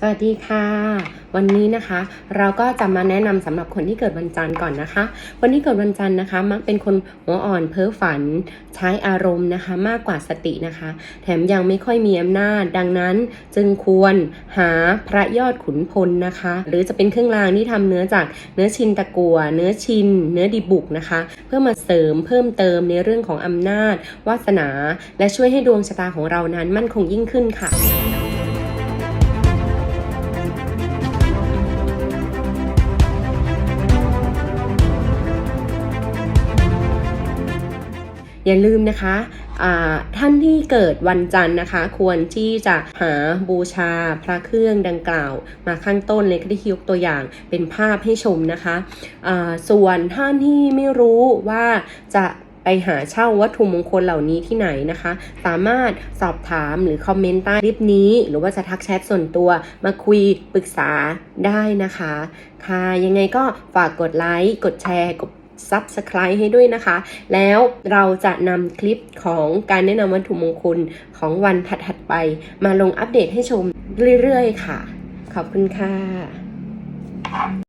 สวัสดีค่ะ วันนี้นะคะ เราก็จะมาแนะนำสำหรับคนที่เกิดวันจันทร์ก่อนนะคะ คนที่เกิดวันจันทร์นะคะมักเป็นคนหัวอ่อนเพ้อฝัน ใช้อารมณ์นะคะ มากกว่าสตินะคะ แถมยังไม่ค่อยมีอำนาจ ดังนั้นจึงควรหาพระยอดขุนพลนะคะ หรือจะเป็นเครื่องรางที่ทำเนื้อจากเนื้อชินตะกัวเนื้อชิน เนื้อดีบุกนะคะ เพื่อมาเสริมเพิ่มเติมในเรื่องของอำนาจ วาสนา และช่วยให้ดวงชะตาของเรานั้นมั่นคงยิ่งขึ้นค่ะ อย่าลืมนะคะท่านที่เกิดวันจันทร์นะคะ ควรที่จะหาบูชาพระเครื่องดังกล่าว มาข้างต้นเลยก็ได้ยกตัวอย่างเป็นภาพให้ชมนะคะส่วนท่านที่ไม่รู้ว่าจะไปหาเช่าวัตถุมงคลเหล่านี้ที่ไหนนะคะ สามารถสอบถามหรือคอมเมนต์ใต้คลิปนี้ หรือว่าจะทักแชทส่วนตัวมาคุยปรึกษาได้นะคะ ค่ะยังไงก็ฝากกดไลค์ กดแชร์กด Subscribe ให้ด้วยนะคะ แล้วเราจะนำคลิปของการแนะนำวัตถุมงคลของวันถัดๆไป มาลงอัปเดตให้ชมเรื่อยๆค่ะ ขอบคุณค่ะ